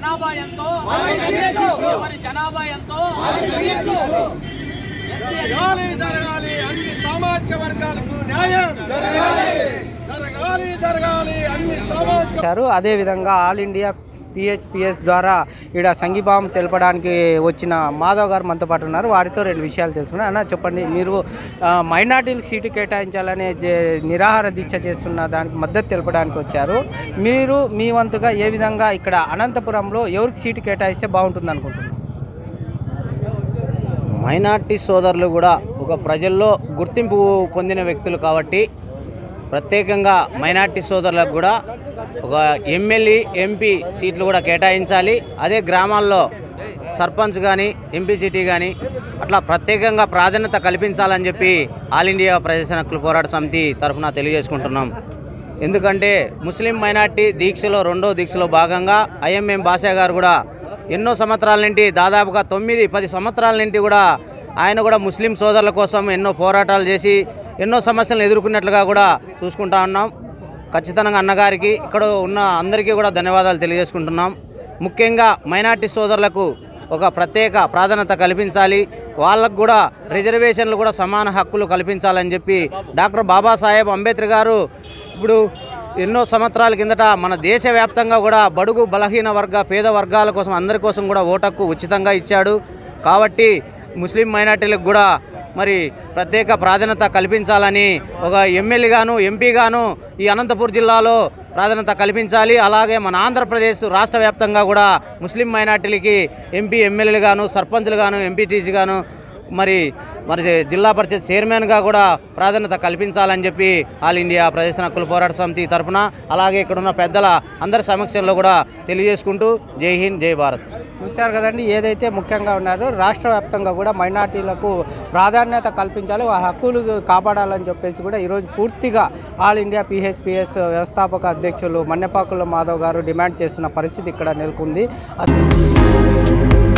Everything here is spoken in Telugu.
జనాభా ఎంతో ఎవరి జనాభా ఎంతో. జరగాలి అన్ని సామాజిక వర్గాలకు న్యాయం జరగాలి. జరగాలి అన్ని అదే విధంగా ఆల్ ఇండియా పిహెచ్పిఎస్ ద్వారా ఇక్కడ సంఘీభావం తెలపడానికి వచ్చిన మాధవ్ గారు మనతో పాటు ఉన్నారు. వారితో రెండు విషయాలు తెలుసుకున్నాను అన్న చెప్పండి మీరు మైనార్టీలకు సీటు కేటాయించాలనే నిరాహార దీక్ష చేస్తున్న దానికి మద్దతు తెలపడానికి వచ్చారు. మీరు మీ వంతుగా ఏ విధంగా ఇక్కడ అనంతపురంలో ఎవరికి సీటు కేటాయిస్తే బాగుంటుంది అనుకుంటున్నారు? మైనార్టీ సోదరులు కూడా ఒక ప్రజల్లో గుర్తింపు పొందిన వ్యక్తులు కాబట్టి ప్రత్యేకంగా మైనార్టీ సోదరులకు కూడా ఒక ఎమ్మెల్యే ఎంపీ సీట్లు కూడా కేటాయించాలి. అదే గ్రామాల్లో సర్పంచ్ కానీ ఎంపీ సిటీ కానీ అట్లా ప్రత్యేకంగా ప్రాధాన్యత కల్పించాలని చెప్పి ఆల్ ఇండియా ప్రజాసేన పోరాట సమితి తరఫున తెలియజేసుకుంటున్నాం. ఎందుకంటే ముస్లిం మైనార్టీ దీక్షలో రెండో దీక్షలో భాగంగా ఐఎంఎం బాషా గారు కూడా ఎన్నో సంవత్సరాల నుండి దాదాపుగా తొమ్మిది పది సంవత్సరాల నుండి కూడా ఆయన కూడా ముస్లిం సోదరుల కోసం ఎన్నో పోరాటాలు చేసి ఎన్నో సమస్యలను ఎదుర్కొన్నట్లుగా కూడా చూసుకుంటా ఉన్నాం. ఖచ్చితంగా అన్నగారికి ఇక్కడ ఉన్న అందరికీ కూడా ధన్యవాదాలు తెలియజేసుకుంటున్నాం. ముఖ్యంగా మైనార్టీ సోదరులకు ఒక ప్రత్యేక ప్రాధాన్యత కల్పించాలి. వాళ్ళకు కూడా రిజర్వేషన్లు కూడా సమాన హక్కులు కల్పించాలని చెప్పి డాక్టర్ బాబాసాహెబ్ అంబేద్కర్ గారు ఇప్పుడు ఎన్నో సంవత్సరాల కిందట మన దేశవ్యాప్తంగా కూడా బడుగు బలహీన వర్గ పేద వర్గాల కోసం అందరి కోసం కూడా ఓటక్కు ఉచితంగా ఇచ్చాడు. కాబట్టి ముస్లిం మైనార్టీలకు కూడా మరి ప్రత్యేక ప్రాధాన్యత కల్పించాలని ఒక ఎమ్మెల్యేగాను ఎంపీగాను ఈ అనంతపూర్ జిల్లాలో ప్రాధాన్యత కల్పించాలి. అలాగే మన ఆంధ్రప్రదేశ్ రాష్ట్ర వ్యాప్తంగా కూడా ముస్లిం మైనార్టీలకి ఎంపీ ఎమ్మెల్యేలుగాను సర్పంచ్లుగాను ఎంపీటీసీగాను ఎంపీటీసీ గాను మరి మరి జిల్లా పరిషత్ చైర్మన్గా కూడా ప్రాధాన్యత కల్పించాలని చెప్పి ఆల్ ఇండియా ప్రదేశ హక్కుల పోరాట సమితి తరఫున అలాగే ఇక్కడున్న పెద్దల అందరి సమక్షంలో కూడా తెలియజేసుకుంటూ జై హింద్ జై భారత్. చూశారు కదండి ఏదైతే ముఖ్యంగా ఉన్నారో రాష్ట్ర వ్యాప్తంగా కూడా మైనార్టీలకు ప్రాధాన్యత కల్పించాలి వారి హక్కులు కాపాడాలని చెప్పేసి కూడా ఈరోజు పూర్తిగా ఆల్ ఇండియా పిహెచ్పిఎస్ వ్యవస్థాపక అధ్యక్షులు మన్నెపాకుల మాధవ్ గారు డిమాండ్ చేస్తున్న పరిస్థితి ఇక్కడ నెలకొంది. అసలు